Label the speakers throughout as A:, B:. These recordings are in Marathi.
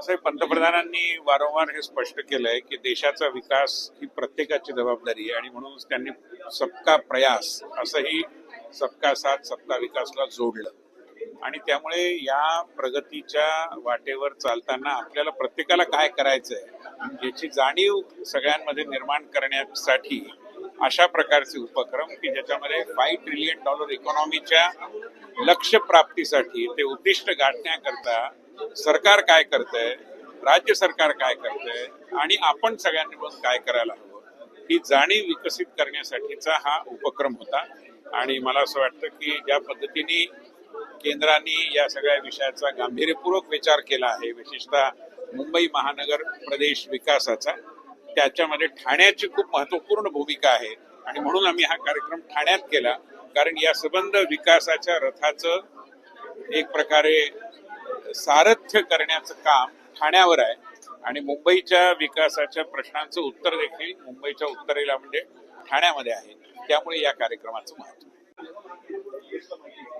A: असं पंतप्रधानांनी वारंवार हे स्पष्ट केलंय की देशाचा विकास ही प्रत्येकाची जबाबदारी आहे आणि म्हणूनच त्यांनी सबका प्रयास असंही सबका साथ सबका विकासला जोडलं. आणि त्यामुळे या प्रगतीच्या वाटेवर चालताना आपल्याला प्रत्येकाला काय करायचंय याची जाणीव सगळ्यांमध्ये निर्माण करण्यासाठी अशा प्रकारचे उपक्रम की ज्याच्यामध्ये फाईव्ह ट्रिलियन डॉलर इकॉनॉमीच्या लक्ष्य प्राप्तीसाठी ते उद्दिष्ट गाठण्याकरता सरकार काय करतंय? राज्य सरकार काय करतंय? आणि आपण सगळ्यांनी मिळून काय करायला हवं? ही जाणीव विकसित करण्यासाठीचा हा उपक्रम होता. आणि मला असं वाटतं की ज्या पद्धतीने केंद्राने या सगळ्या विषयाचा गांभीर्यपूर्वक विचार केला आहे विशेषतः मुंबई महानगर प्रदेश विकासाचा त्याच्यामध्ये ठाण्याची खूप महत्त्वपूर्ण भूमिका आहे. आणि म्हणून आम्ही हा कार्यक्रम ठाण्यात केला. कारण या संबंध विकासाच्या रथाचं एक प्रकारे सारथ्य करण्याचं काम ठाण्यावर आहे. आणि मुंबईच्या विकासाच्या प्रश्नांचं उत्तर देखील मुंबईच्या उत्तरेला म्हणजे ठाण्यामध्ये आहे. त्यामुळे या कार्यक्रमाचं महत्त्व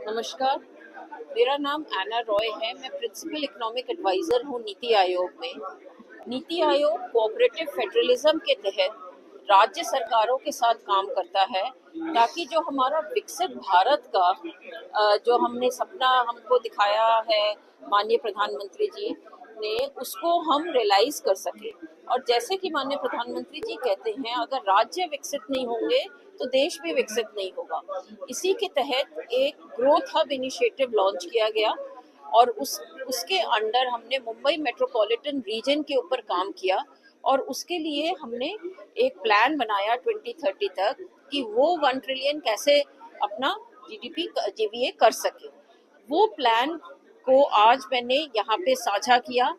B: नमस्कार. मेरा नाम एना रॉय है. मैं प्रिंसिपल इकोनॉमिक एडवाइजर हूँ नीति आयोग में. नीति आयोग कोऑपरेटिव फेडरलिज्म के तहत राज्य सरकारों के साथ काम करता है ताकि जो हमारा विकसित भारत का जो हमने सपना हमको दिखाया है माननीय प्रधानमंत्री जी ने, उसको हम रियलाइज़ कर सके। और जैसे कि माननीय प्रधानमंत्री जी कहते हैं, अगर राज्य विकसित नहीं होंगे तो देश भी विकसित नहीं होगा। इसी के तहत एक ग्रोथ हब इनिशिएटिव लॉन्च किया गया और उस, उसके अंडर हमने मुंबई मेट्रोपॉलिटन रीजन के ऊपर काम किया और उसके लिए हमने एक प्लान बनाया 2030 तक कि वो वन ट्रिलियन कैसे अपना जीडीपी जीवीए कर सके। वो प्लान को आज मैंने यहाँ पे साझा किया।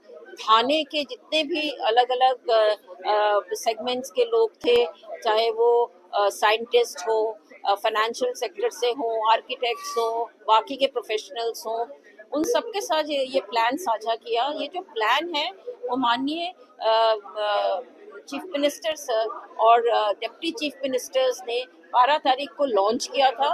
B: थाने के जितने भी अलग अलग सेगमेंट्स के लोग थे, चाहे वो साइंटिस्ट हो फाइनेंशियल सेक्टर से हो आर्किटेक्ट्स हो, बाकी के प्रोफेशनल्स हो, उन सबके साथ ये ये प्लान साझा किया। ये जो प्लान है, वो माननीय चीफ मिनिस्टर सर और डिप्टी चीफ मिनिस्टर्स ने 12 तारीख को लॉन्च किया था।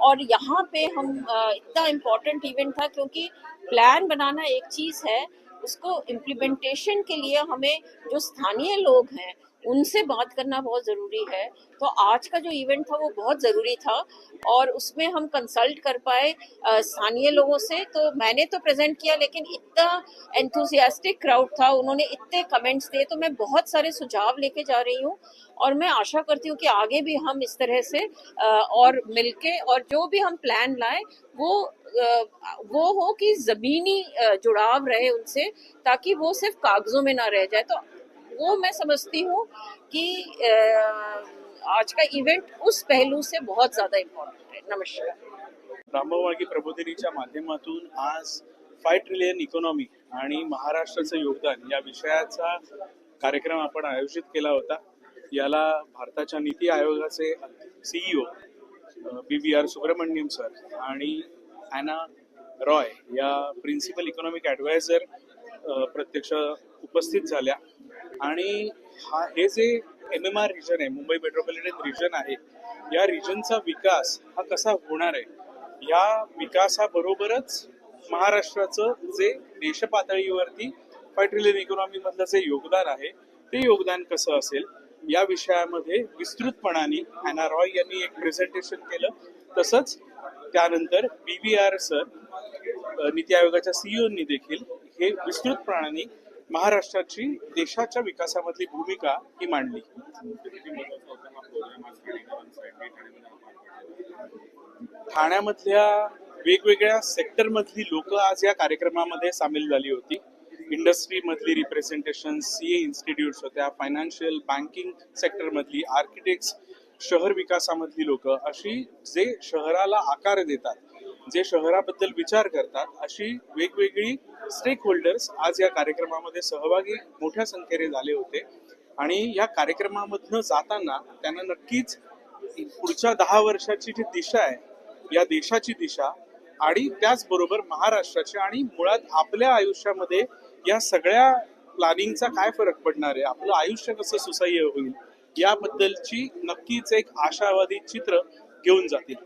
B: और यहाँ पे हम इतना इम्पोर्टेंट इवेंट था क्योंकि प्लान बनाना एक चीज़ है उसको इम्प्लीमेंटेशन के लिए हमें जो स्थानीय लोग हैं उनसे बात करना बहुत ज़रूरी है। तो आज का जो इवेंट था, वो बहुत ज़रूरी था और उसमें हम कंसल्ट कर पाए स्थानीय लोगों से। तो मैंने तो प्रेजेंट किया, लेकिन इतना एंथुसियास्टिक क्राउड था, उन्होंने इतने कमेंट्स दिए तो मैं बहुत सारे सुझाव लेके जा रही हूँ। और मैं आशा करती हूँ कि आगे भी हम इस तरह से और मिलके और जो भी हम प्लान लाए, वो वो हो कि ज़मीनी जुड़ाव रहे उनसे, ताकि वो सिर्फ़ कागजों में ना रह जाए। तो वो मैं समझती हूँ कि आज का इवेंट उस पहलू से बहुत ज़्यादा इम्पोर्टेंट है। नमस्कार।
C: रामभाऊ प्रबोधिनीच्या माध्यमातून आज फाय ट्रिलियन इकॉनॉमी आणि महाराष्ट्राचं योगदान या विषयाचा कार्यक्रम आपण आयोजित केला होता. याला भारताच्या नीती आयोगाचे CEO B B R Subrahmanyam sir आणि अॅना रॉय या प्रिन्सिपल इकॉनॉमिक ॲडवायझर प्रत्यक्ष उपस्थित झाल्या. आणि हा हे जे एम एम आर रिजन आहे मुंबई मेट्रोपॉलिटन रिजन आहे या रिजनचा विकास हा कसा होणार आहे? या विकासाबरोबरच महाराष्ट्राचं जे देशपातळीवरती पातळीवरती इकॉनॉमी मधलं जे योगदान आहे ते योगदान कसं असेल? या विषयामध्ये विस्तृतपणाने अॅना रॉय यांनी एक प्रेझेंटेशन केलं. तसंच त्यानंतर B V R sir NITI आयोगाच्या सीईओनी देखील हे विस्तृतपणाने महाराष्ट्राची देशाच्या विकासामधली भूमिका ही मांडली. ठाण्यामधल्या वेगवेगळ्या सेक्टरमधली लोक आज या कार्यक्रमामध्ये सामील झाली होती. इंडस्ट्रीमधली रिप्रेझेंटेशन सी ए इन्स्टिट्यूट्स होत्या फायनान्शियल बँकिंग सेक्टरमधली आर्किटेक्ट्स शहर विकासामधली लोक अशी जे शहराला आकार देतात जे शहराबद्दल विचार करतात अशी वेगवेगळी स्टेक होल्डर्स आज या कार्यक्रमामध्ये सहभागी मोठ्या संख्येने झाले होते. आणि या कार्यक्रमामधनं जाताना त्यांना नक्कीच पुढच्या दहा वर्षाची जी दिशा आहे या देशाची दिशा आणि त्याचबरोबर महाराष्ट्राची आणि मुळात आपल्या आयुष्यामध्ये या सगळ्या प्लॅनिंगचा काय फरक पडणार आहे? आपलं आयुष्य कसं सुसह्य होईल? याबद्दलची नक्कीच एक आशावादी चित्र घेऊन जातील.